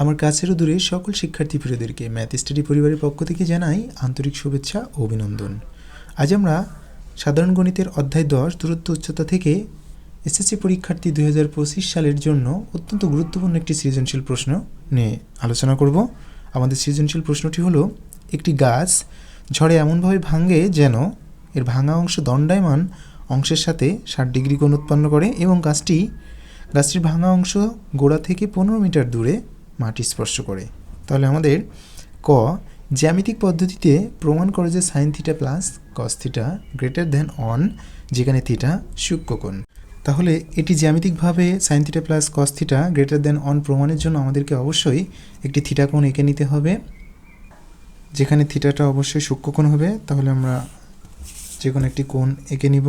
আমার কাছের দূরে সকল শিক্ষার্থী প্রিয়দেরকে ম্যাথ স্টাডি পরিবারের পক্ষ থেকে জানাই আন্তরিক শুভেচ্ছা ও অভিনন্দন। আজ আমরা সাধারণ গণিতের অধ্যায় দশ, দূরত্ব উচ্চতা থেকে এসএসসি পরীক্ষার্থী দুই হাজার পঁচিশ সালের জন্য অত্যন্ত গুরুত্বপূর্ণ একটি সৃজনশীল প্রশ্ন নিয়ে আলোচনা করব। আমাদের সৃজনশীল প্রশ্নটি হলো, একটি গাছ ঝড়ে এমনভাবে ভাঙে যেন এর ভাঙা অংশ দণ্ডায়মান অংশের সাথে ষাট ডিগ্রি কোণ উৎপন্ন করে এবং গাছটি, গাছটির ভাঙা অংশ গোড়া থেকে পনেরো মিটার দূরে মাটি স্পর্শ করে। তাহলে আমাদের ক, জ্যামিতিক পদ্ধতিতে প্রমাণ করে যে sine theta plus cos theta greater than one যেখানে থিটা সূক্ষ্মকোণ। তাহলে এটি জ্যামিতিকভাবে sine theta plus cos theta greater than one প্রমাণের জন্য আমাদেরকে অবশ্যই একটি থিটা কোণ এঁকে নিতে হবে, যেখানে থিটাটা অবশ্যই সূক্ষ্মকোণ হবে। তাহলে আমরা যে কোনো একটি কোণ এঁকে নিব।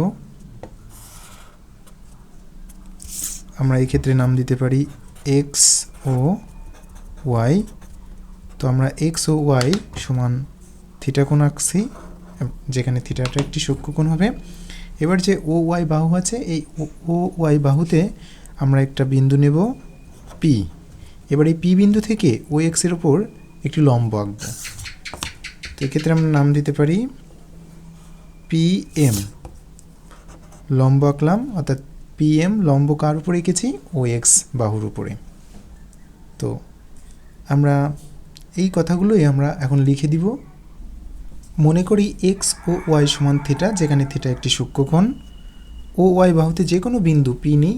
আমরা এই ক্ষেত্রে নাম দিতে পারি এক্স ও ওয়াই তো আমরা এক্স ও ওয়াই সমান থিটা কোণ আঁকছি, যেখানে থিটাটা একটি সূক্ষ্মকোণ হবে। এবার যে ও ওয়াই বাহু আছে, এই ও ওয়াই বাহুতে আমরা একটা বিন্দু নেব পি এবার এই পি বিন্দু থেকে ও এক্সের ওপর একটি লম্ব আঁকব। তো এক্ষেত্রে আমরা নাম দিতে পারি পি এম লম্ব আঁকলাম, অর্থাৎ পি এম লম্ব কার উপরে এঁকেছি? ও এক্স বাহুর উপরে। তো আমরা এই কথাগুলোই আমরা এখন লিখে দিব। মনে করি এক্স ও ওয়াই সমান থিটা যেখানে থিটা একটি সূক্ষ্মকোণ ও ওয়াই বাহুতে যে কোনো বিন্দু পি নিই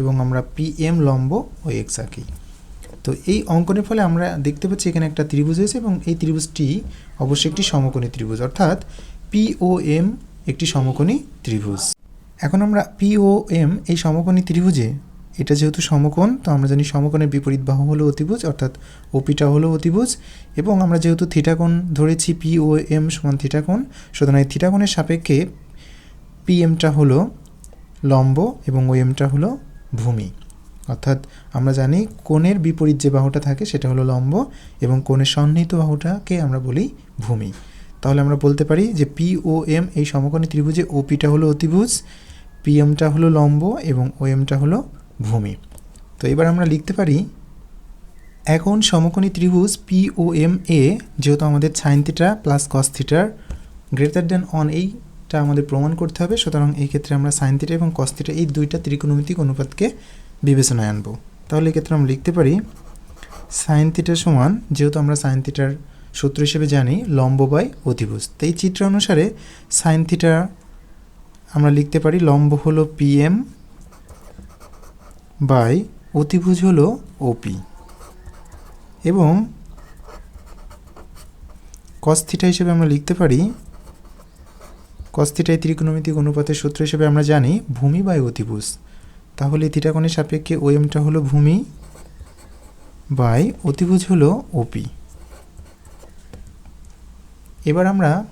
এবং আমরা পি এম লম্ব ও এক্স আঁকি। তো এই অঙ্কনের ফলে আমরা দেখতে পাচ্ছি এখানে একটা ত্রিভুজ হয়েছে এবং এই ত্রিভুজটি অবশ্যই একটি সমকোণী ত্রিভুজ, অর্থাৎ পি ও এম একটি সমকোণী ত্রিভুজ। এখন আমরা পি ও এম এই সমকোণী ত্রিভুজে এটা যেহেতু সমকোণ, তো আমরা জানি সমকোণের বিপরীত বাহু হলো অতিভুজ, অর্থাৎ ওপিটা হলো অতিভুজ, এবং আমরা যেহেতু থিটাকোণ ধরেছি পি ও এম সমান থিটাকোণ, সুতরাং এই থিটাকোণের সাপেক্ষে পি এমটা হলো লম্ব এবং ও এমটা হলো ভূমি। অর্থাৎ আমরা জানি কোণের বিপরীত যে বাহুটা থাকে সেটা হলো লম্ব, এবং কোণের সন্নিহিত বাহুটাকে আমরা বলি ভূমি। তাহলে আমরা বলতে পারি যে পি ও এম এই সমকোণী ত্রিভুজে ওপিটা হলো অতিভুজ পি এমটা হলো লম্ব এবং ও এমটা হলো ভূমি। তো এবার আমরা লিখতে পারি, এখন সমকোণী ত্রিভুজ পি ও এম এ যেহেতু আমাদের সাইন থিটা প্লাস কস থিটার গ্রেটার দেন অন এইটা আমাদের প্রমাণ করতে হবে, সুতরাং এই ক্ষেত্রে আমরা সাইন থিটা এবং কস থিটা এই দুইটা ত্রিকোণমিতিক অনুপাতকে বিবেচনায় আনব। তাহলে এক্ষেত্রে আমরা লিখতে পারি সাইন থিটা সমান, যেহেতু আমরা সাইন থিটার সূত্র হিসেবে জানি, লম্ব বাই অতিভুজ তো এই চিত্র অনুসারে সাইন থিটা আমরা লিখতে পারি, লম্ব হলো পি এম বাই অতিভুজ হলো ওপি। এবং কস্থিটা হিসেবে আমরা লিখতে পারি কস্থিটাই ত্রিকোণমিতিক অনুপাতের সূত্র হিসেবে আমরা জানি ভূমি বাই অতিভুজ। তাহলে থিটাকোণের সাপেক্ষে ও এমটা হলো ভূমি বাই অতিভুজ হলো ওপি এবার আমরা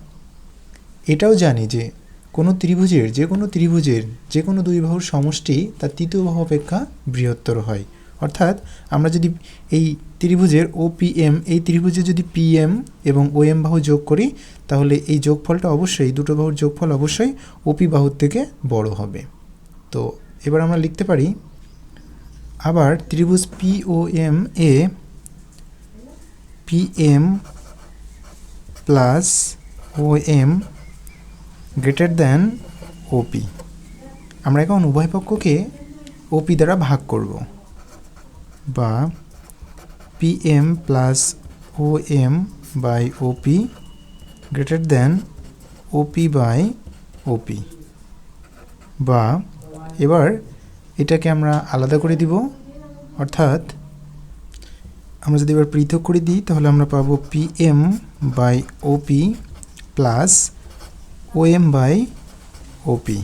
এটাও জানি যে কোনো ত্রিভুজের, যে কোনো ত্রিভুজের, যে কোনো দুই বাহুর সমষ্টি তার তৃতীয় বাহু অপেক্ষা বৃহত্তর হয়। অর্থাৎ আমরা যদি এই ত্রিভুজের ও এম এই ত্রিভুজে যদি পি এম এবং ও এম বাহু যোগ করি, তাহলে এই যোগফলটা অবশ্যই, দুটো বাহুর যোগফল অবশ্যই ওপি বাহুর থেকে বড় হবে। তো এবার আমরা লিখতে পারি, আবার ত্রিভুজ পি ও এম এ P M plus O M greater than OP আমরা এখন উভয় পক্ষকে ওপি দ্বারা ভাগ করব। বা P M plus O M by OP greater than OP by OP বা এবার এটাকে আমরা আলাদা করে দিব, অর্থাৎ আমরা যদি এবার পৃথক করে দিই, তাহলে আমরা পাবো P M by OP plus O M by OP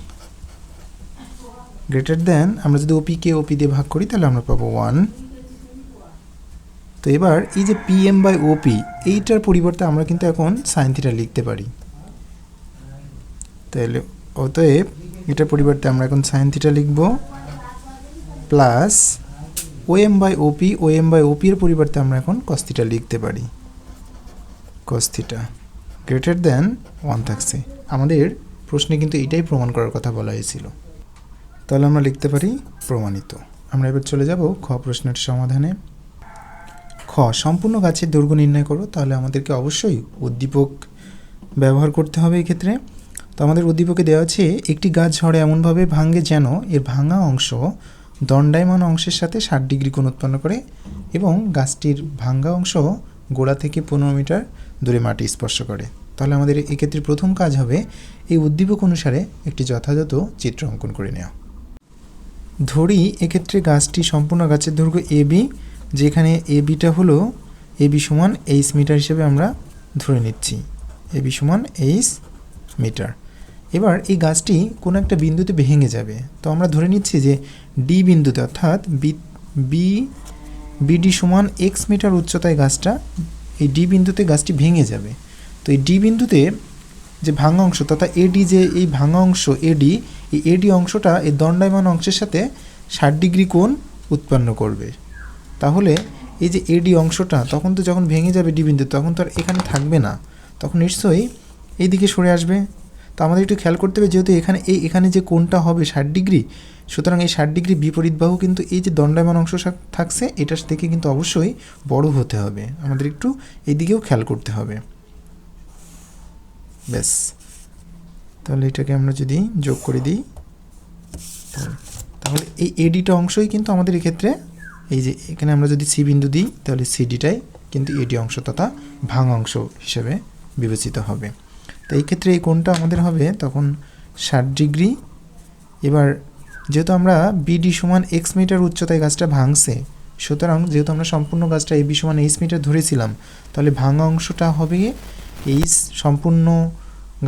greater than আমরা যদি ওপিকে ওপি দিয়ে ভাগ করি, তাহলে আমরা পাবো ওয়ান তো এবার এই যে পি এম বাই ওপি এইটার পরিবর্তে আমরা কিন্তু এখন সাইন থিটা লিখতে পারি। তাহলে অতএব এটার পরিবর্তে আমরা এখন সাইন থিটা লিখব plus O M by OP O M by OP এর পরিবর্তে আমরা এখন কস্তিটা লিখতে পারি। কস্তিটা গ্রেটার দেন ওয়ান থাকছে আমাদের প্রশ্নে কিন্তু এটাই প্রমাণ করার কথা বলা হয়েছিল। তাহলে আমরা লিখতে পারি প্রমাণিত। আমরা এবার চলে যাব খ প্রশ্নের সমাধানে। খ, সম্পূর্ণ গাছের দৈর্ঘ্য নির্ণয় করো, তাহলে আমাদেরকে অবশ্যই উদ্দীপক ব্যবহার করতে হবে এই ক্ষেত্রে তো আমাদের উদ্দীপকে দেওয়া আছে, একটি গাছ ঝড়ে এমনভাবে ভাঙে যেন এর ভাঙা অংশ দণ্ডায়মান অংশের সাথে ষাট ডিগ্রি কোণ উৎপন্ন করে এবং গাছটির ভাঙ্গা অংশ গোড়া থেকে পনেরো মিটার দূরে মাটি স্পর্শ করে। তাহলে আমাদের এক্ষেত্রে প্রথম কাজ হবে এই উদ্দীপক অনুসারে একটি যথাযথ চিত্র অঙ্কন করে নেওয়া। ধরি এক্ষেত্রে গাছটি সম্পূর্ণ গাছের দৈর্ঘ্য এ বি, যেখানে এ বিটা হলো এ বি সমান এইচ মিটার হিসেবে আমরা ধরে নিচ্ছি। এ বি সমান এইচ মিটার। এবার এই গাছটি কোনো একটা বিন্দুতে ভেঙে যাবে। তো আমরা ধরে নিচ্ছি যে ডি বিন্দুতে অর্থাৎ বি বি বিডি সমান এক্স মিটার উচ্চতায় গাছটা এই ডি বিন্দুতে গাছটি ভেঙে যাবে। তো এই ডি বিন্দুতে যে ভাঙা অংশ, তথা এডি যে এই ভাঙা অংশ, এডি, এই এডি অংশটা এই দণ্ডায়মান অংশের সাথে ষাট ডিগ্রি কোণ উৎপন্ন করবে। তাহলে এই যে এডি অংশটা, তখন তো যখন ভেঙে যাবে ডি বিন্দু তখন তো আর এখানে থাকবে না। তখন নিশ্চয়ই এই দিকে সরে আসবে। তো আমাদের একটু খেয়াল করতে হবে যেহেতু এখানে এই এখানে যে কোণটা হবে ষাট ডিগ্রি, সুতরাং এই ষাট ডিগ্রি বিপরীত বাহু কিন্তু এই যে দণ্ডায়মান অংশ থাকছে, এটার থেকে কিন্তু অবশ্যই বড় হতে হবে। আমাদের একটু এই দিকেও খেয়াল করতে হবে। ব্যাস। তাহলে এটাকে আমরা যদি যোগ করে দিই, তাহলে এই এডিটা অংশই কিন্তু আমাদের এক্ষেত্রে এই যে এখানে আমরা যদি সি বিন্দু দিই, তাহলে সিডিটাই কিন্তু এডি অংশ তথা ভাঙা অংশ হিসেবে বিবেচিত হবে। তো এই ক্ষেত্রে এই কোণটা আমাদের হবে তখন ষাট ডিগ্রি। এবার যেহেতু আমরা বিডি সমান এক্স মিটার উচ্চতায় গাছটা ভাঙছে, সুতরাং যেহেতু আমরা সম্পূর্ণ গাছটা এবি সমান এইচ মিটার ধরেছিলাম, তাহলে ভাঙা অংশটা হবে এইচ সম্পূর্ণ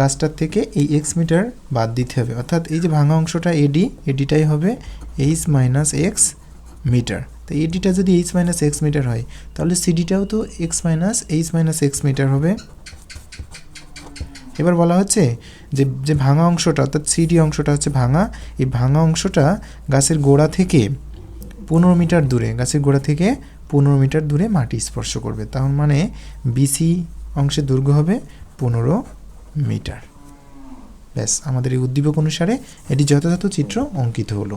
গাছটার থেকে এই এক্স মিটার বাদ দিতে হবে। অর্থাৎ এই যে ভাঙা অংশটা এডি এডিটাই হবে এইচ মাইনাস এক্স মিটার তো এডিটা যদি এইচ মাইনাস এক্স মিটার হয়, তাহলে সিডিটাও তো X minus H minus X meter হবে। এবার বলা হচ্ছে যে যে ভাঙা অংশটা, অর্থাৎ সিডি অংশটা হচ্ছে ভাঙা। এই ভাঙা অংশটা গাছের গোড়া থেকে পনেরো মিটার দূরে, গাছের গোড়া থেকে পনেরো মিটার দূরে মাটি স্পর্শ করবে। তার মানে বিসি অংশের দৈর্ঘ্য হবে পনেরো মিটার। ব্যাস, আমাদের এই উদ্দীপক অনুসারে এটি যথাযথ চিত্র অঙ্কিত হলো।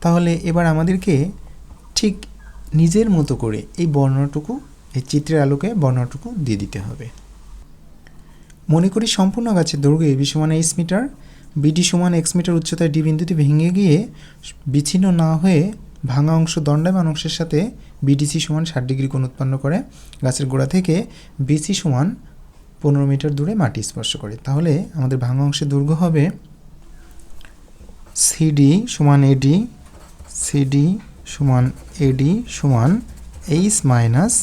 তাহলে এবার আমাদেরকে ঠিক নিজের মতো করে এই বর্ণনাটুকু, এই চিত্রের আলোকে বর্ণনাটুকু দিয়ে দিতে হবে। মনে করি সম্পূর্ণ গাছের দৈর্ঘ্য এবি সমান এইচ মিটার বিডি সমান এক্স মিটার উচ্চতায় ডি বিন্দুতে ভেঙে গিয়ে বিচ্ছিন্ন না হয়ে ভাঙা অংশ, দণ্ডায়মান অংশের সাথে বিডিসি সমান ষাট ডিগ্রি কোণ উৎপন্ন করে। গাছের গোড়া থেকে বিসি সমান পনেরো মিটার দূরে মাটি স্পর্শ করে। তাহলে আমাদের ভাঙা অংশের দৈর্ঘ্য হবে সিডি সমান এডি সিডি সমান এডি সমান এইচ মাইনাস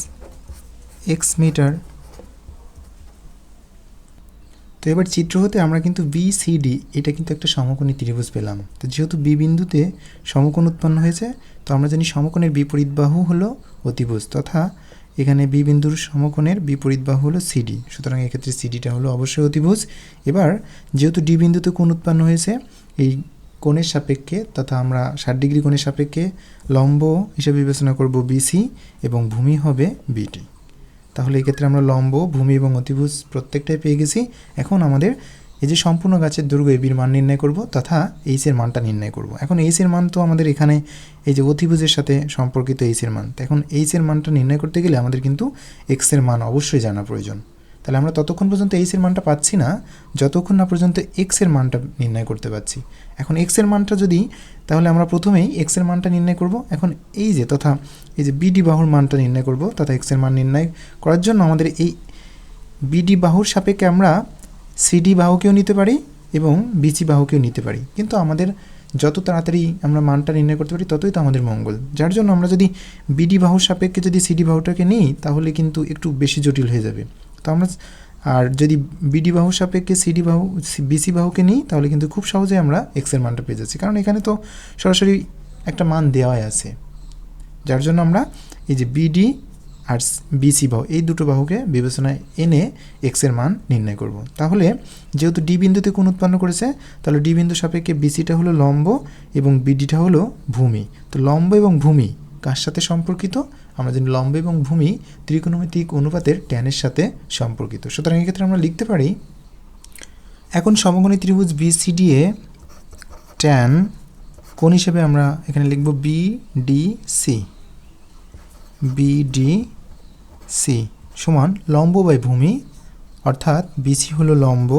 এক্স মিটার তো এবার চিত্র হতে আমরা কিন্তু বি সি ডি এটা কিন্তু একটা সমকোণী ত্রিভুজ পেলাম। তো যেহেতু বি বিন্দুতে সমকোণ উৎপন্ন হয়েছে, তো আমরা জানি সমকোণের বিপরীত বাহু হলো অতিভুজ, তথা এখানে বি বিন্দুর সমকোণের বিপরীত বাহু হলো সিডি সুতরাং এক্ষেত্রে সিডিটা হলো অবশ্যই অতিভুজ। এবার যেহেতু ডি বিন্দুতে কোণ উৎপন্ন হয়েছে, এই কোণের সাপেক্ষে, তথা আমরা ষাট ডিগ্রি কোণের সাপেক্ষে লম্ব হিসেবে বিবেচনা করব বিসি এবং ভূমি হবে বিটি তাহলে এক্ষেত্রে আমরা লম্ব, ভূমি এবং অতিভুজ প্রত্যেকটাই পেয়ে গেছি। এখন আমাদের এই যে সম্পূর্ণ গাছের দুর্গ এবির মান নির্ণয় করব তথা এইচের মানটা নির্ণয় করব। এখন এইচ এর মান তো আমাদের এখানে এই যে অতিভুজের সাথে সম্পর্কিত এইচের মান। এখন এইচ এর মানটা নির্ণয় করতে গেলে আমাদের কিন্তু এক্সের মান অবশ্যই জানা প্রয়োজন। তাহলে আমরা ততক্ষণ পর্যন্ত এইচ এর মানটা পাচ্ছি না, যতক্ষণ না পর্যন্ত এক্সের মানটা নির্ণয় করতে পারছি। এখন এক্সের মানটা যদি, তাহলে আমরা প্রথমেই এক্সের মানটা নির্ণয় করব। এখন এই যে তথা, এই যে বিডি বাহুর মানটা নির্ণয় করব, তথা এক্সের মান নির্ণয় করার জন্য আমাদের এই বিডি বাহুর সাপেক্ষে আমরা সিডি বাহুকেও নিতে পারি এবং বিচি বাহুকেও নিতে পারি। কিন্তু আমাদের যত তাড়াতাড়ি আমরা মানটা নির্ণয় করতে পারি, ততই তো আমাদের মঙ্গল। যার জন্য আমরা যদি বিডি বাহুর সাপেক্ষে যদি সিডি বাহুটাকে নিই, তাহলে কিন্তু একটু বেশি জটিল হয়ে যাবে। তো আমরা আর যদি বিডি বাহু সাপেক্ষে সিডি বাহু বিসি বাহুকে নিই, তাহলে কিন্তু খুব সহজে আমরা এক্সের মানটা পেয়ে যাচ্ছি। কারণ এখানে তো সরাসরি একটা মান দেওয়াই আছে। যার জন্য আমরা এই যে বিডি আর বিসি বাহু, এই দুটো বাহুকে বিবেচনায় এনে এক্সের মান নির্ণয় করব। তাহলে যেহেতু ডি বিন্দুতে কোণ উৎপন্ন করেছে, তাহলে ডি বিন্দু সাপেক্ষে বিসিটা হলো লম্ব এবং বিডিটা হলো ভূমি। তো লম্ব এবং ভূমি কার সাথে সম্পর্কিত? আমরা জানি লম্ব এবং ভূমি ত্রিকোণমিতিক অনুপাতের ট্যানের সাথে সম্পর্কিত। সুতরাং এক্ষেত্রে আমরা লিখতে পারি, এখন সমকোণী ত্রিভুজ বিসিডি এ ট্যান কোন হিসেবে আমরা এখানে লিখব বি ডি সি সি সমান লম্ব বাই ভূমি, অর্থাৎ বিসি হলো লম্ব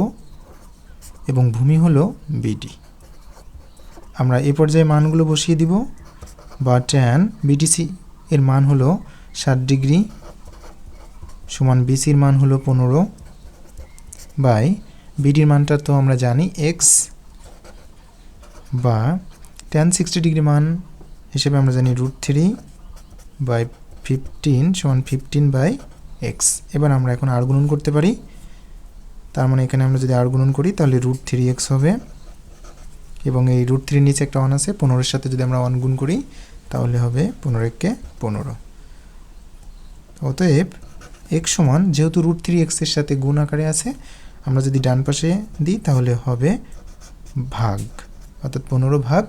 এবং ভূমি হলো বিডি আমরা এ পর্যায়ে মানগুলো বসিয়ে দিব বা ট্যান বিডিসি এর মান হলো ষাট ডিগ্রি সমান বিসির মান হলো পনেরো বাই বিডির মানটা তো আমরা জানি এক্স বা টেন সিক্সটি ডিগ্রি মান হিসেবে আমরা জানি রুট থ্রি বাই ফিফটিন সমান ফিফটিন বাই এক্স এবার আমরা এখন আর গুণন করতে পারি। তার মানে এখানে আমরা যদি আর গুণন করি তাহলে রুট থ্রি এক্স হবে। এবং এই রুট থ্রির নিচে একটা ওয়ান আছে, পনেরোর সাথে যদি আমরা ওয়ান গুণ করি তাহলে হবে পনেরো এককে পনেরো। অতএব এক্স সমান যেহেতু রুট থ্রি এক্সের সাথে গুণ আকারে আছে, আমরা যদি ডান পাশে দিই তাহলে হবে ভাগ, অর্থাৎ পনেরো ভাগ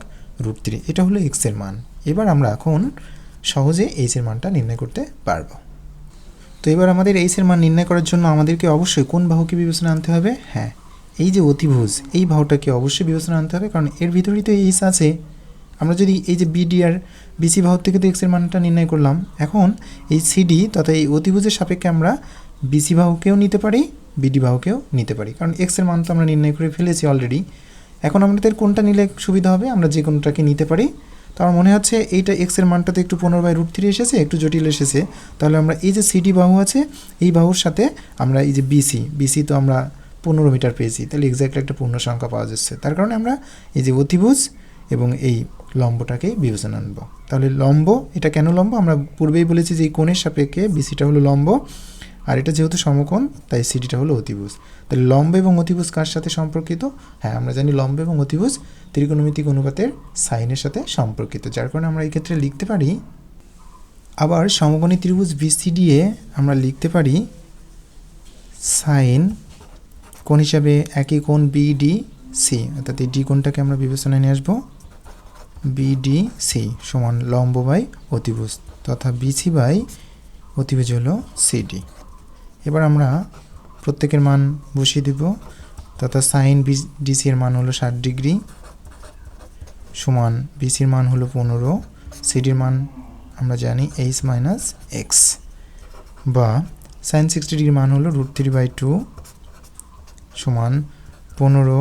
রুট থ্রি এটা হলো এক্সের মান। এবার আমরা এখন সহজে এইচের মানটা নির্ণয় করতে পারব। তো এবার আমাদের এইচের মান নির্ণয় করার জন্য আমাদেরকে অবশ্যই কোন বাহুকে বিবেচনা আনতে হবে? হ্যাঁ এই যে অতিভুজ, এই বাহুটাকে অবশ্যই বিবেচনা আনতে হবে, কারণ এর ভিতরেই তো এইচ আছে। আমরা যদি এই যে বিডি আর বিসি বাহু থেকে তো এক্সের মানটা নির্ণয় করলাম, এখন এই সিডি তথা এই অতিভুজের সাপেক্ষে আমরা বিসি বাহুকেও নিতে পারি বিডি বাহুকেও নিতে পারি। কারণ এক্সের মান তো আমরা নির্ণয় করে ফেলেছি অলরেডি এখন আমাদের কোনটা নিলে সুবিধা হবে? আমরা যে কোনোটাকে নিতে পারি। তো আমার মনে হচ্ছে এইটা এক্সের মানটাতে একটু পনেরো বাই রুট থ্রি এসেছে, একটু জটিল এসেছে। তাহলে আমরা এই যে সিডি বাহু আছে, এই বাহুর সাথে আমরা এই যে বিসি বিসি তো আমরা পনেরো মিটার পেয়েছি। তাহলে এক্স্যাক্টলি একটা পূর্ণ সংখ্যা পাওয়া যাচ্ছে। তার কারণে আমরা এই যে অতিভুজ এবং এই লম্বটাকেই বিবেচনা আনব। তাহলে লম্ব, এটা কেন লম্ব? আমরা পূর্বেই বলেছি যে এই কোণের সাপেক্ষে বিসিটা হলো লম্ব, আর এটা যেহেতু সমকোণ, তাই সিডিটা হলো অতিভুজ। তাহলে লম্ব এবং অতিভুজ কার সাথে সম্পর্কিত? হ্যাঁ আমরা জানি লম্ব এবং অতিভুজ ত্রিকোণমিতিক অনুপাতের সাইনের সাথে সম্পর্কিত, যার কারণে আমরা এই ক্ষেত্রে লিখতে পারি, আবার সমকোণী ত্রিভুজ বিসিডি এ আমরা লিখতে পারি সাইন কোণ হিসাবে একই কোণ বিডি সি অর্থাৎ এই ডি কোণটাকে আমরা বিবেচনায় নিয়ে আসব। বিডি সি সমান লম্ব বাই অতিভুজ তথা বিসি বাই অতিভুজ হলো সিডি এবার আমরা প্রত্যেকের মান বসিয়ে দিব তথা সাইন ডিসি এর মান হলো ষাট ডিগ্রি সমান বিসির মান হলো পনেরো সিডির মান আমরা জানি এইচ মাইনাস এক্স বা সাইন সিক্সটি ডিগ্রির মান হলো রুট থ্রি বাই টু সমান পনেরো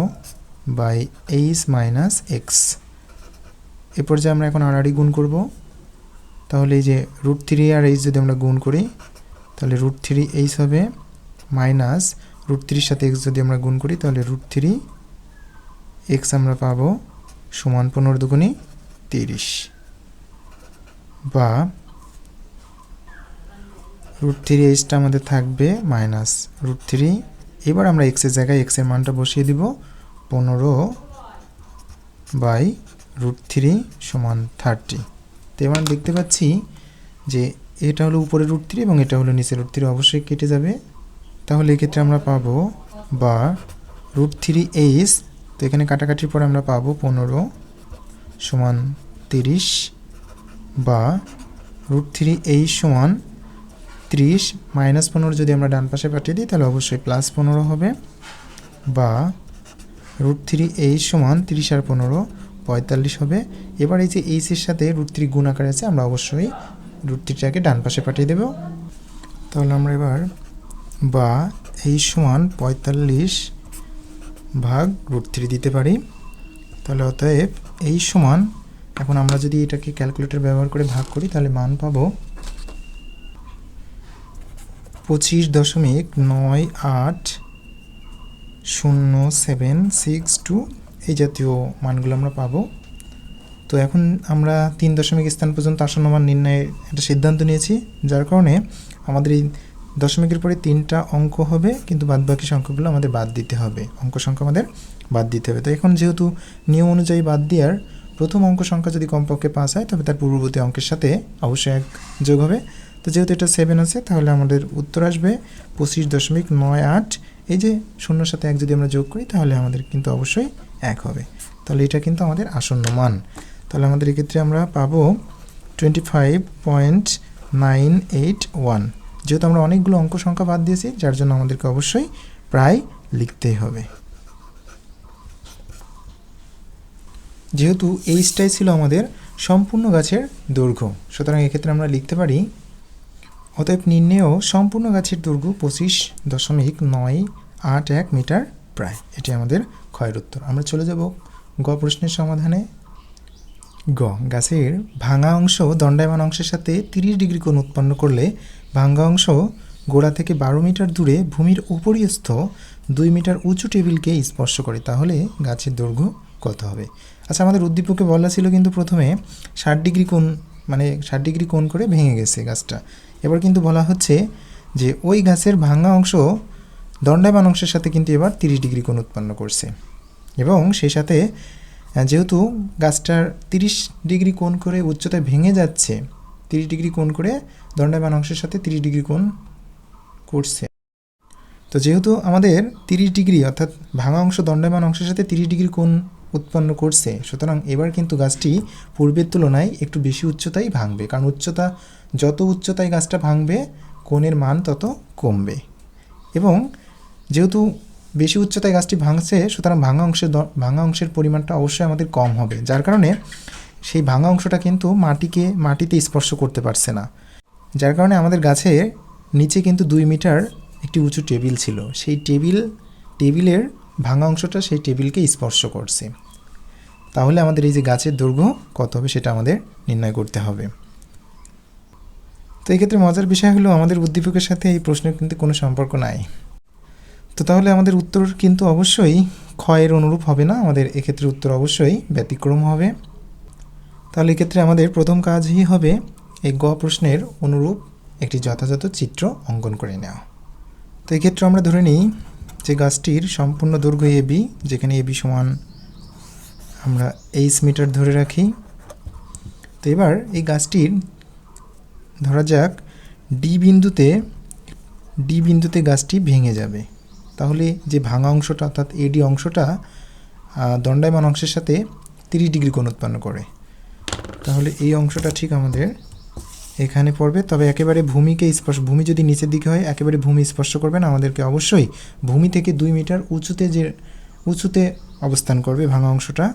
বাই এইচ মাইনাস এক্স এরপর যে আমরা এখন আড়াআড়ি গুণ করব, তাহলে এই যে রুট থ্রি আর এইচ যদি আমরা গুণ করি, তাহলে রুট থ্রি এইচ হবে মাইনাস রুট থ্রির সাথে এক্স যদি আমরা গুণ করি, তাহলে রুট থ্রি এক্স আমরা পাবো সমান পনেরো দুগুণি তিরিশ। বা রুট থ্রি এইচটা আমাদের থাকবে মাইনাস রুট থ্রি এবার আমরা এক্সের জায়গায় এক্সের মানটা বসিয়ে দিব পনেরো বাই রুট থ্রি সমান থার্টি তো এবার দেখতে পাচ্ছি যে এটা হলো উপরে রুট থ্রি এবং এটা হলো নিচে রুট থ্রি অবশ্যই কেটে যাবে। তাহলে এক্ষেত্রে আমরা পাবো বা রুট থ্রি এইচ তো এখানে কাটাকাটির পর আমরা পাবো পনেরো সমান তিরিশ। বা রুট থ্রি এইচ সমান ত্রিশ মাইনাস পনেরো যদি আমরা ডান পাশে পাঠিয়ে দিই, তাহলে অবশ্যই প্লাস পনেরো হবে। বা রুট থ্রি এইচ সমান তিরিশ আর পনেরো। পঁয়তাল্লিশ হবে। এবার এই যে এইচের সাথে রুট থ্রি গুণ আকারে আছে, আমরা অবশ্যই রুট থ্রিটাকে ডান পাশে পাঠিয়ে দেব। তাহলে আমরা এবার বা এই সমান পঁয়তাল্লিশ ভাগ রুট থ্রি দিতে পারি। তাহলে অতএব এই সমান, এখন আমরা যদি এটাকে ক্যালকুলেটর ব্যবহার করে ভাগ করি, তাহলে মান পাবো পঁচিশ দশমিক নয় আট শূন্য সেভেন সিক্স টু এই জাতীয় মানগুলো আমরা পাবো। তো এখন আমরা তিন দশমিক স্থান পর্যন্ত আসন্ন মান নির্ণয়ের একটা সিদ্ধান্ত নিয়েছি, যার কারণে আমাদের এই দশমিকের পরে তিনটা অঙ্ক হবে, কিন্তু বাদ বাকি সংখ্যাগুলো আমাদের বাদ দিতে হবে। অঙ্ক সংখ্যা আমাদের বাদ দিতে হবে। তো এখন যেহেতু নিয়ম অনুযায়ী বাদ দেওয়ার প্রথম অঙ্ক সংখ্যা যদি কমপক্ষে পাস হয়, তবে তার পূর্ববর্তী অঙ্কের সাথে অবশ্যই এক যোগ হবে। তো যেহেতু এটা সেভেন আছে, তাহলে আমাদের উত্তর আসবে পঁচিশ দশমিক নয় আট। এই যে শূন্যর সাথে এক যদি আমরা যোগ করি, তাহলে আমাদের কিন্তু অবশ্যই এক হবে। তাহলে এটা কিন্তু আমাদের আসন্ন মান। তাহলে আমাদের এক্ষেত্রে আমরা পাবো twenty five point nine eight one যেহেতু আমরা অনেকগুলো অঙ্ক সংখ্যা বাদ দিয়েছি, যার জন্য আমাদেরকে অবশ্যই প্রায় লিখতেই হবে। যেহেতু এইচটাই ছিল আমাদের সম্পূর্ণ গাছের দৈর্ঘ্য, সুতরাং এক্ষেত্রে আমরা লিখতে পারি, অতএব নির্ণেয় সম্পূর্ণ গাছের দৈর্ঘ্য পঁচিশ দশমিক নয় আট এক মিটার প্রায়। এটি আমাদের ক্ষয়ের উত্তর। আমরা চলে যাব গ প্রশ্নের সমাধানে। গ, গাছের ভাঙা অংশ দণ্ডায়মান অংশের সাথে তিরিশ ডিগ্রি কোণ উৎপন্ন করলে ভাঙা অংশ গোড়া থেকে বারো মিটার দূরে ভূমির উপরিস্থ দুই মিটার উঁচু টেবিলকে স্পর্শ করে। তাহলে গাছের দৈর্ঘ্য কত হবে? আচ্ছা আমাদের উদ্দীপকে বলা ছিল কিন্তু প্রথমে ষাট ডিগ্রি কোণ মানে ষাট ডিগ্রি কোণ করে ভেঙে গেছে গাছটা। এবার কিন্তু বলা হচ্ছে যে ওই গাছের ভাঙা অংশ দণ্ডায়মান অংশের সাথে কিন্তু এবার তিরিশ ডিগ্রি কোণ উৎপন্ন করছে। এবং সেই সাথে যেহেতু গাছটার তিরিশ ডিগ্রি কোণ করে উচ্চতায় ভেঙে যাচ্ছে, তিরিশ ডিগ্রি কোণ করে দণ্ডায়মান অংশের সাথে তিরিশ ডিগ্রি কোণ করছে। তো যেহেতু আমাদের তিরিশ ডিগ্রি অর্থাৎ ভাঙা অংশ দণ্ডায়মান অংশের সাথে তিরিশ ডিগ্রি কোণ উৎপন্ন করছে, সুতরাং এবার কিন্তু গাছটি পূর্বের তুলনায় একটু বেশি উচ্চতায় ভাঙবে। কারণ উচ্চতা, যত উচ্চতায় গাছটা ভাঙবে, কোণের মান তত কমবে। এবং যেহেতু বেশি উচ্চতায় গাছটি ভাঙছে, সুতরাং ভাঙা অংশের ভাঙা অংশের পরিমাণটা অবশ্যই আমাদের কম হবে। যার কারণে সেই ভাঙা অংশটা কিন্তু মাটিকে, মাটিতে স্পর্শ করতে পারছে না। যার কারণে আমাদের গাছে নিচে কিন্তু দুই মিটার একটি উঁচু টেবিল ছিল। সেই টেবিল, টেবিলের ভাঙা অংশটা সেই টেবিলকে স্পর্শ করছে। তাহলে আমাদের এই যে গাছের দৈর্ঘ্য কত হবে সেটা আমাদের নির্ণয় করতে হবে। তো এক্ষেত্রে মজার বিষয় হলো, আমাদের উদ্দীপকের সাথে এই প্রশ্নের কিন্তু কোনো সম্পর্ক নাই। তো তাহলে আমাদের উত্তর কিন্তু অবশ্যই ক্ষয়ের অনুরূপ হবে না। আমাদের এক্ষেত্রে উত্তর অবশ্যই ব্যতিক্রম হবে। তাহলে এক্ষেত্রে আমাদের প্রথম কাজই হবে এই গ প্রশ্নের অনুরূপ একটি যথাযথ চিত্র অঙ্কন করে নেওয়া। তো এক্ষেত্রে আমরা ধরে নিই যে গাছটির সম্পূর্ণ দৈর্ঘ্য এ বি, যেখানে এবি সমান আমরা এইচ মিটার ধরে রাখি। তো এবার এই গাছটির ধরা যাক, ডি বিন্দুতে ডি বিন্দুতে গাছটি ভেঙে যাবে। তাহলে যে ভাঙা অংশটা অর্থাৎ এডি অংশটা দণ্ডায়মান অংশের সাথে তিরিশ ডিগ্রি কোণ উৎপন্ন করে। তাহলে এই অংশটা ঠিক আমাদের এখানে পড়বে। তবে একেবারে ভূমিকে স্পর্শ, ভূমি যদি নিচের দিকে হয়, একেবারে ভূমি স্পর্শ করবে না আমাদেরকে অবশ্যই ভূমি থেকে দুই মিটার উঁচুতে যে, উঁচুতে অবস্থান করবে ভাঙা অংশটা,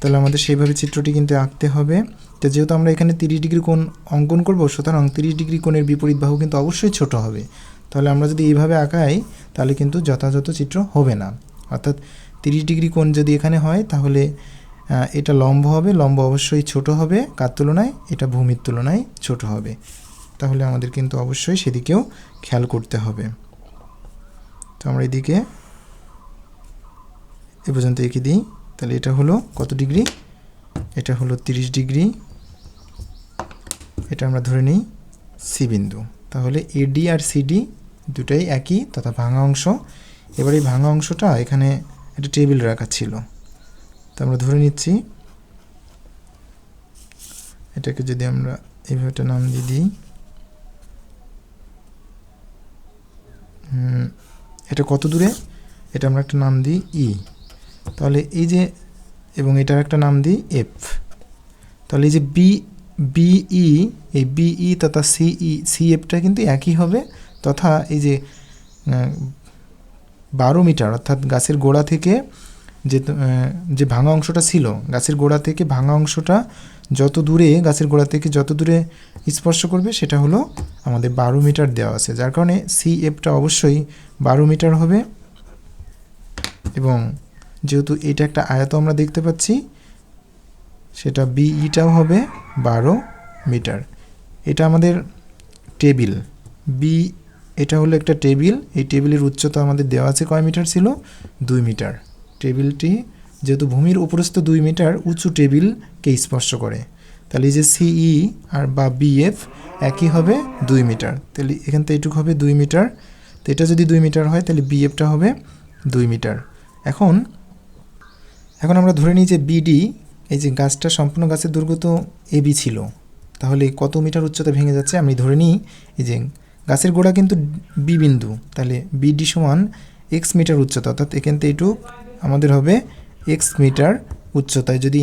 তাহলে আমাদের সেইভাবে চিত্রটি কিন্তু আঁকতে হবে। তো যেহেতু আমরা এখানে তিরিশ ডিগ্রি কোণ অঙ্কন করব, সুতরাং তিরিশ ডিগ্রি কোণের বিপরীত বাহু কিন্তু অবশ্যই ছোট হবে। তাহলে আমরা যদি এইভাবে আঁকাই, তাহলে কিন্তু যথাযথ চিত্র হবে না। অর্থাৎ তিরিশ ডিগ্রি কোণ যদি এখানে হয়, তাহলে এটা লম্ব হবে, লম্ব অবশ্যই ছোট হবে, কার তুলনায়? এটা ভূমির তুলনায় ছোট হবে। তাহলে আমাদের কিন্তু অবশ্যই সেদিকেও খেয়াল করতে হবে। তো আমরা এদিকে এ পর্যন্ত এঁকে দিই। তাহলে এটা হলো কত ডিগ্রি? এটা হলো তিরিশ ডিগ্রি। এটা আমরা ধরে নিই সি বিন্দু। তাহলে এডি আর সিডি দুটাই একই তথা ভাঙা অংশ। এবার এই ভাঙা অংশটা এখানে একটা টেবিল রাখা ছিল। তো আমরা ধরে নিচ্ছি, এটাকে যদি আমরা এইভাবে একটা নাম দিয়ে দিই। এটা কত দূরে? এটা আমরা একটা নাম দিই ই তাহলে এই যে, এবং এটার একটা নাম দিই এফ তাহলে এই যে বি বিই এই বিই তথা সিই সি এফটা কিন্তু একই হবে। তথা এই যে বারো মিটার অর্থাৎ গাছের গোড়া থেকে যে যে ভাঙা অংশটা ছিল, গাছের গোড়া থেকে ভাঙা অংশটা যত দূরে, গাছের গোড়া থেকে যত দূরে স্পর্শ করবে, সেটা হলো আমাদের বারো মিটার দেওয়া আছে। যার কারণে সি এফটা অবশ্যই বারো মিটার হবে। এবং যেহেতু এটা একটা আয়ত আমরা দেখতে পাচ্ছি, সেটা বিইটাও হবে বারো মিটার। এটা আমাদের টেবিল। বি এটা হলো একটা টেবিল। এই টেবিলের উচ্চতা আমাদের দেওয়া আছে কয় মিটার ছিল? দুই মিটার। টেবিলটি যেহেতু ভূমির উপরস্থ দুই মিটার, উঁচু টেবিলকে স্পর্শ করে। তাহলে এই যে সিই আর বা বিএফ একই হবে দুই মিটার। তাহলে এখান থেকে এটুকু হবে দুই মিটার। তো এটা যদি দুই মিটার হয়, তাহলে বিএফটা হবে দুই মিটার। এখন এখন আমরা ধরে নিই যে বিডি এই যে গাছটা সম্পূর্ণ গাছের দৈর্ঘ্য তো এবি ছিল। তাহলে কত মিটার উচ্চতা ভেঙে যাচ্ছে? আমি ধরে নিই, এই যে গাছের গোড়া কিন্তু বি বিন্দু, তাহলে বিডি সমান এক্স মিটার উচ্চতা, অর্থাৎ এখান থেকে এটুক আমাদের হবে এক্স মিটার উচ্চতায়। যদি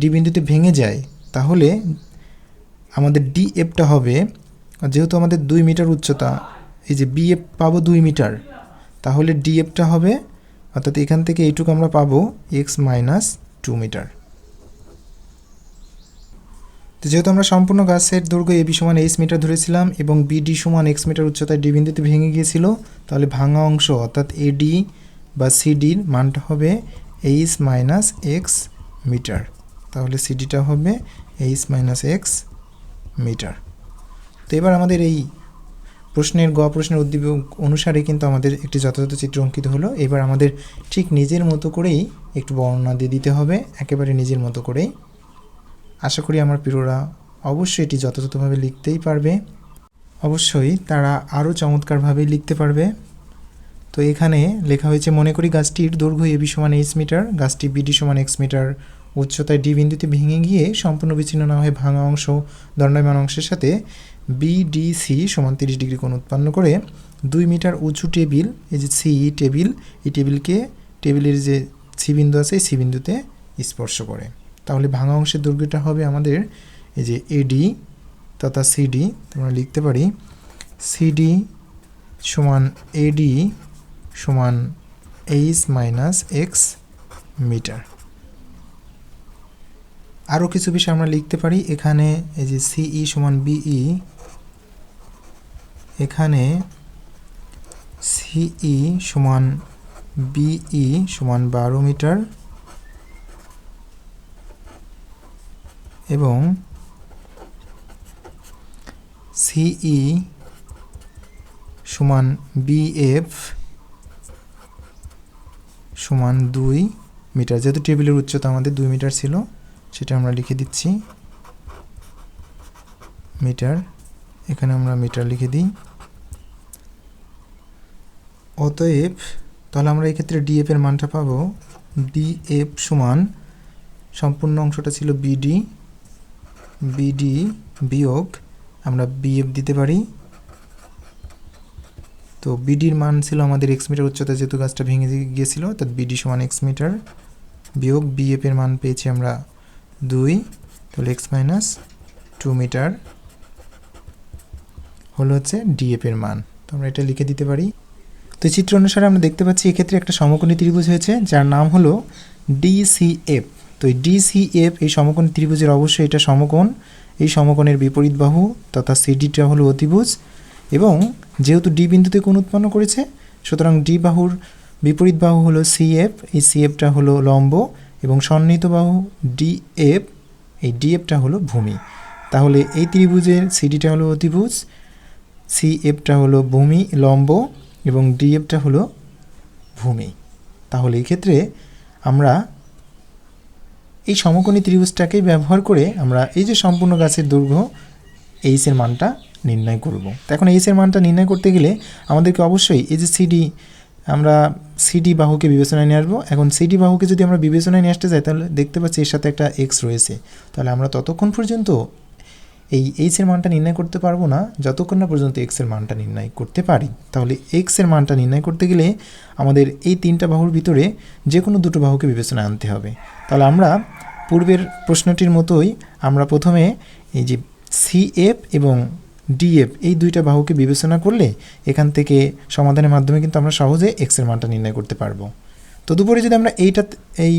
ডি বিন্দুতে ভেঙে যায়, তাহলে আমাদের ডি এফটা হবে, যেহেতু আমাদের দুই মিটার উচ্চতা, এই যে বি এফ পাবো দুই মিটার তাহলে ডি এফটা হবে, অর্থাৎ এখান থেকে এইটুকু আমরা পাবো এক্স মাইনাস টু মিটার তো যেহেতু আমরা সম্পূর্ণ গাছের দৈর্ঘ্য এবি সমান এইচ মিটার ধরেছিলাম এবং বিডি সমান এক্স মিটার উচ্চতায় ডি বিন্দুতে ভেঙে গিয়েছিল, তাহলে ভাঙা অংশ অর্থাৎ এডি বা সিডির মানটা হবে এইচ মাইনাস এক্স মিটার তাহলে সিডিটা হবে এইচ মাইনাস এক্স মিটার তো এবার আমাদের এই প্রশ্নের, গ প্রশ্নের উদ্দীপক অনুসারে কিন্তু আমাদের একটি যথাযথ চিত্র অঙ্কিত হলো। এবার আমাদের ঠিক নিজের মতো করেই একটু বর্ণনা দিয়ে দিতে হবে। একেবারে নিজের মতো করেই। আশা করি আমার প্রিয়রা অবশ্যই এটি যথাযথভাবে লিখতেই পারবে। অবশ্যই তারা আরও চমৎকারভাবে লিখতে পারবে। তো এখানে লেখা হয়েছে, মনে করি গাছটির দৈর্ঘ্য এবি সমান এইচ মিটার, গাছটি বিডি সমান এক্স মিটার। উচ্চতায় ডি বিন্দুতে ভেঙে গিয়ে সম্পূর্ণ বিচ্ছিন্ন না হয়ে ভাঙা অংশ, দণ্ডায়মান অংশের সাথে বিডিসি সমান তিরিশ ডিগ্রি কোণ উৎপন্ন করে দুই মিটার উঁচু টেবিল, এই যে সি টেবিল, এই টেবিলকে, টেবিলের যে সি বিন্দু আছে সি বিন্দুতে স্পর্শ করে। তাহলে ভাঙা অংশের দৈর্ঘ্যটা হবে আমাদের এই যে এডি তথা সিডি তোমরা লিখতে পারি সিডি সমান এডি সমান এইচ মাইনাস এক্স মিটার আরও কিছু বিষয় আমরা লিখতে পারি, এখানে এই যে সিই সমান বিই এখানে সিই সমান বিই সমান বারো মিটার এবং সিই সমান বিএফ সমান দুই মিটার। যেহেতু টেবিলের উচ্চতা আমাদের দুই মিটার ছিল, সেটা আমরা লিখে দিচ্ছি মিটার। এখানে আমরা মিটার লিখে দিই। অতএব তাহলে আমরা এক্ষেত্রে ডিএফ এর মানটা পাবো। ডিএফ সমান সম্পূর্ণ অংশটা ছিল বিডি বিডি বিয়োগ, আমরা বিএফ দিতে পারি। তো বিডির মান ছিল আমাদের এক্স মিটার উচ্চতা, যেহেতু গাছটা ভেঙে গিয়েছিল অর্থাৎ বিডি সমান এক্স মিটার বিয়োগ বিএফ এর মান পেয়েছি আমরা দুই। তাহলে এক্স মাইনাস টু মিটার হলো হচ্ছে ডিএফ এর মান। তো আমরা এটা লিখে দিতে পারি। তো চিত্র অনুসারে আমরা দেখতে পাচ্ছি, এক্ষেত্রে একটা সমকোণী ত্রিভুজ হয়েছে, যার নাম হলো ডিসিএফ তো এই ডিসিএফ এই সমকোণী ত্রিভুজের অবশ্যই এটা সমকোণ। এই সমকোণের বিপরীত বাহু তথা সিডিটা হলো অতিভুজ। এবং যেহেতু ডি বিন্দুতে কোণ উৎপন্ন করেছে, সুতরাং ডি বাহুর বিপরীত বাহু হলো সিএফ এই সিএফটা হলো লম্ব এবং সন্নিহিত বাহু ডিএফ এই ডিএফটা হলো ভূমি। তাহলে এই ত্রিভুজের সিডিটা হলো অতিভুজ সিএফটা হলো ভূমি, লম্ব এবং ডিএফটা হলো ভূমি। তাহলে এই ক্ষেত্রে আমরা এই সমকোণী ত্রিভুজটাকেই ব্যবহার করে আমরা এই যে সম্পূর্ণ গাছের দৈর্ঘ্য এইচের মানটা নির্ণয় করব। তো এখন এইচের মানটা নির্ণয় করতে গেলে আমাদেরকে অবশ্যই এই যে সিডি আমরা সিডি বাহুকে বিবেচনায় নিয়ে আসব। এখন সিডি বাহুকে যদি আমরা বিবেচনায় নিয়ে আসতে যাই, তাহলে দেখতে পাচ্ছি এর সাথে একটা এক্স রয়েছে। তাহলে আমরা ততক্ষণ পর্যন্ত এই এইচ এর মানটা নির্ণয় করতে পারব না। যতক্ষণ না পর্যন্ত এক্সের মানটা নির্ণয় করতে পারি। তাহলে এক্সের মানটা নির্ণয় করতে গেলে আমাদের এই তিনটা বাহুর ভিতরে যে কোনো দুটো বাহুকে বিবেচনায় আনতে হবে। তাহলে আমরা পূর্বের প্রশ্নটির মতোই আমরা প্রথমে এই যে সিএফ এবং ডিএফ এই দুইটা বাহুকে বিবেচনা করলে এখান থেকে সমাধানের মাধ্যমে কিন্তু আমরা সহজে এক্সের মানটা নির্ণয় করতে পারব। তদুপরি যদি আমরা এইটা, এই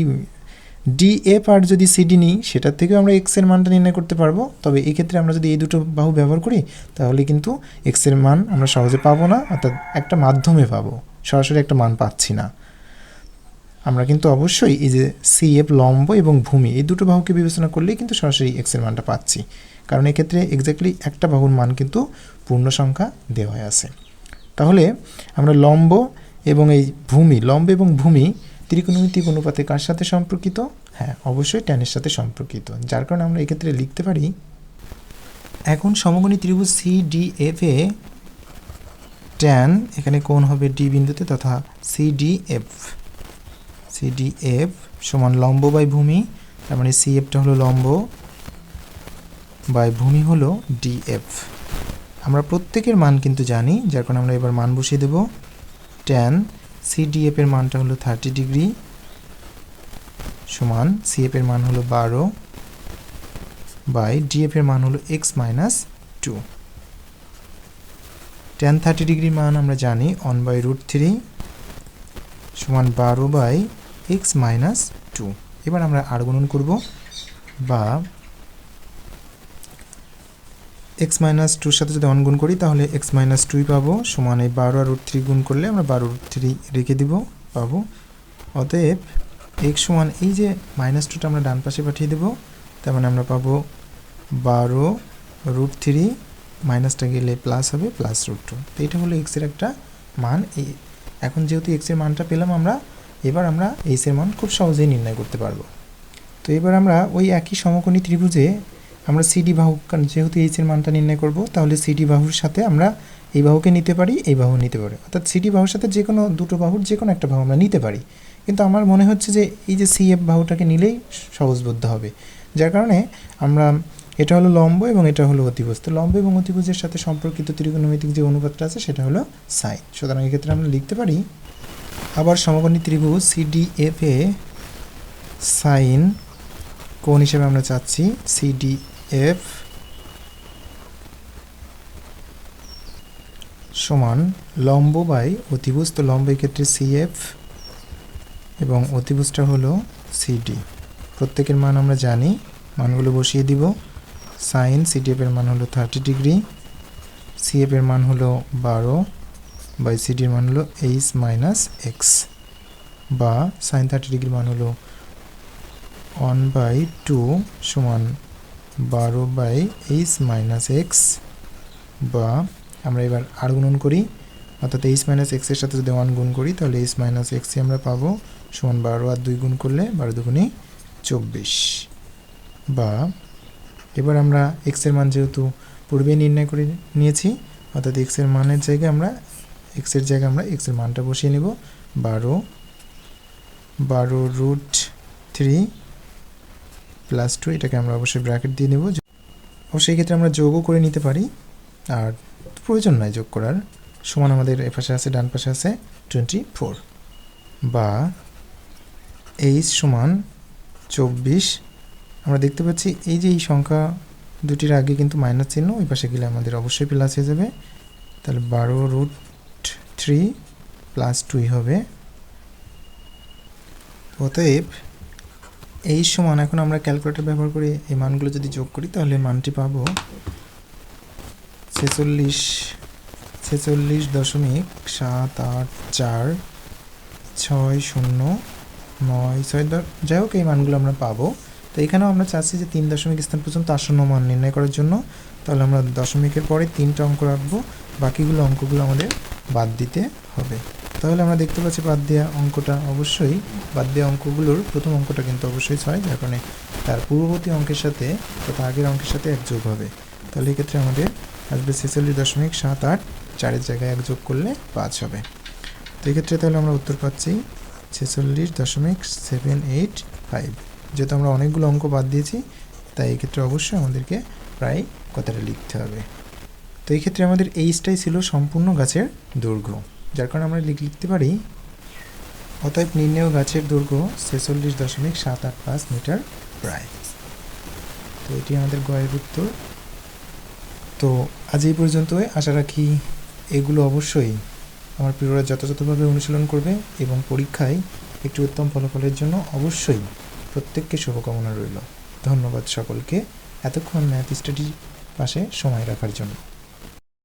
ডিএফ আর যদি সিডি নিই, সেটার থেকেও আমরা এক্সের মানটা নির্ণয় করতে পারব। তবে এক্ষেত্রে আমরা যদি এই দুটো বাহু ব্যবহার করি, তাহলে কিন্তু এক্সের মান আমরা সহজে পাবো না, অর্থাৎ একটা মাধ্যমে পাবো। সরাসরি একটা মান পাচ্ছি না। আমরা কিন্তু অবশ্যই এই যে সিএফ লম্ব এবং ভূমি, এই দুটো বাহুকে বিবেচনা করলেই কিন্তু সরাসরি এক্সের মানটা পাচ্ছি। কারণ এক্ষেত্রে এক্স্যাক্টলি একটা বাহুর মান কিন্তু পূর্ণ সংখ্যা দেওয়া আছে। তাহলে আমরা লম্ব এবং এই ভূমি, লম্ব এবং ভূমি ত্রিকোণমিতিক অনুপাতে কার সাথে সম্পর্কিত? হ্যাঁ অবশ্যই ট্যানের সাথে সম্পর্কিত। যার কারণে আমরা এক্ষেত্রে লিখতে পারি, এখন সমকোণী ত্রিভুজ সি ডি এফ এ ট্যান এখানে কোণ হবে ডি বিন্দুতে তথা C D F C D F সমান লম্ব বাই ভূমি, তার মানে সি এফটা হলো লম্ব বাই ভূমি হলো ডি এফ আমরা প্রত্যেকের মান কিন্তু জানি, যার কারণে আমরা এবার মান বসিয়ে দেব। ট্যান সিডিএফ এর মানটা হলো থার্টি ডিগ্রি সমান সিএফ এর মান হলো বারো বাই ডিএফ এর মান হলো X minus two tan thirty degree মান আমরা জানি ওয়ান বাই রুট থ্রি সমান বারো বাই এক্স মাইনাস টু এবার আমরা আর গুণন করব বা এক্স মাইনাস টুর সাথে যদি ওয়ান গুণ করি, তাহলে এক্স মাইনাস টুই পাবো। সমান এই বারো আর রুট থ্রি গুণ করলে আমরা বারো রুট থ্রি রেখে দিব, পাবো। অতএব এক্স সমান এই যে মাইনাস টুটা আমরা ডান পাশে পাঠিয়ে দেবো, তার মানে আমরা পাবো বারো রুট থ্রি মাইনাসটা গেলে প্লাস হবে প্লাস রুট টু তো এটা হলো এক্সের একটা মান। এই এখন যেহেতু এক্সের মানটা পেলাম আমরা, এবার আমরা এইসের মান খুব সহজেই নির্ণয় করতে পারব। তো এবার আমরা ওই একই সমকোণী ত্রিভুজে আমরা সিডি বাহু যেহেতু এইচের মানটা নির্ণয় করব, তাহলে সিডি বাহুর সাথে আমরা এই বাহুকে নিতে পারি, এই বাহু নিতে পারি। অর্থাৎ সিডি বাহুর সাথে যে কোনো দুটো বাহুর যে কোনো একটা বাহু আমরা নিতে পারি। কিন্তু আমার মনে হচ্ছে যে এই যে সিএফ বাহুটাকে নিলেই সহজবোধ্য হবে। যার কারণে আমরা, এটা হলো লম্ব এবং এটা হলো অতিভুজ। লম্ব এবং অতিভুজের সাথে সম্পর্কিত ত্রিকোণমিতিক যে অনুপাতটা আছে, সেটা হলো সাইন। সুতরাং এক্ষেত্রে আমরা লিখতে পারি, আবার সমকোণী ত্রিভুজ সিডিএফ এ সাইন কোণ হিসেবে আমরা চাচ্ছি সিডিএফ সমান লম্ব বাই অতিভুজ তো লম্ব ক্ষেত্রে সিএফ এবং অতিভুজটা হলো সিডি। প্রত্যেকের মান আমরা জানি, মানগুলো বসিয়ে দিব। সাইন সিডিএফ এর মান হলো থার্টি ডিগ্রি, সিএফ এর মান হলো বারো বাই সিডির মান হলো এইচ মাইনাস এক্স বা সাইন থার্টি ডিগ্রির মান হলো ওয়ান বাই টু সমান বারো বাই এইচ মাইনাস এক্স বা আমরা এবার আর গুণন করি, অর্থাৎ এইচ মাইনাস এক্সের সাথে যদি ওয়ান গুণ করি, তাহলে এইচ মাইনাস এক্সই আমরা পাবো সমান বারো আর দুই গুণ করলে বারো দুগুণে চব্বিশ। বা এবার আমরা এক্সের মান যেহেতু পূর্বে নির্ণয় করে নিয়েছি, অর্থাৎ এক্সের মানের জায়গায় আমরা এক্সের জায়গায় আমরা এক্সের মানটা বসিয়ে নেব। বারো বারো রুট থ্রি প্লাস টু এটাকে আমরা অবশ্যই ব্র্যাকেট দিয়ে নেব। এই ক্ষেত্রে আমরা যোগও করে নিতে পারি। আর প্রয়োজন নয় যোগ করার। সমান আমাদের এ পাশে আছে, ডান পাশে আছে টোয়েন্টি ফোর বা এইচ সমান চব্বিশ। আমরা দেখতে পাচ্ছি এই যে এই সংখ্যা দুটির আগে কিন্তু মাইনাস চিহ্ন, ওই পাশে গেলে আমাদের অবশ্যই প্লাস হয়ে যাবে। তাহলে বারো রুট থ্রি প্লাস টুই হবে। অতএব এই সমান, এখন আমরা ক্যালকুলেটর ব্যবহার করে এই মানগুলো যদি যোগ করি, তাহলে মানটি পাবো ছেচল্লিশ ছেচল্লিশ দশমিক সাত আট চার ছয় শূন্য নয় ছয় যাই হোক, এই মানগুলো আমরা পাবো। তো এখানেও আমরা চাচ্ছি যে তিন দশমিক স্থান পর্যন্ত আসন্ন মান নির্ণয় করার জন্য। তাহলে আমরা দশমিকের পরে তিনটা অঙ্ক রাখব। বাকিগুলো অঙ্কগুলো আমাদের বাদ দিতে হবে। তাহলে আমরা দেখতে পাচ্ছি বাদ দেওয়া অঙ্কটা অবশ্যই, বাদ দেওয়া অঙ্কগুলোর প্রথম অঙ্কটা কিন্তু অবশ্যই ছয়, যার কারণে তার পূর্ববর্তী অঙ্কের সাথে তথা আগের অঙ্কের সাথে এক যোগ হবে। তাহলে এক্ষেত্রে আমাদের আসবে ছেচল্লিশ দশমিক সাত আট, চারের জায়গায় এক যোগ করলে পাঁচ হবে। তো এক্ষেত্রে তাহলে আমরা উত্তর পাচ্ছি ছেচল্লিশ দশমিক সেভেন এইট ফাইভ। যেহেতু আমরা অনেকগুলো অঙ্ক বাদ দিয়েছি, তাই এক্ষেত্রে অবশ্যই আমাদেরকে প্রায় কথাটা লিখতে হবে। তো এই ক্ষেত্রে আমাদের এইচটাই ছিল সম্পূর্ণ গাছের দৈর্ঘ্য। যার কারণে আমরা লিখ- লিখতে পারি, অতএব নির্ণেয় গাছের দৈর্ঘ্য ছেচল্লিশ দশমিক সাত আট পাঁচ মিটার প্রায়। তো এটি আমাদের গয়ের উত্তর। তো আজ এই পর্যন্তই। আশা রাখি এগুলো অবশ্যই আমার প্রিয়রা যথাযথভাবে অনুশীলন করবে এবং পরীক্ষায় একটি উত্তম ফলাফলের জন্য অবশ্যই প্রত্যেককে শুভকামনা রইল। ধন্যবাদ সকলকে। এতক্ষণ ম্যাথ স্টাডি পাশে সময় রাখার জন্য।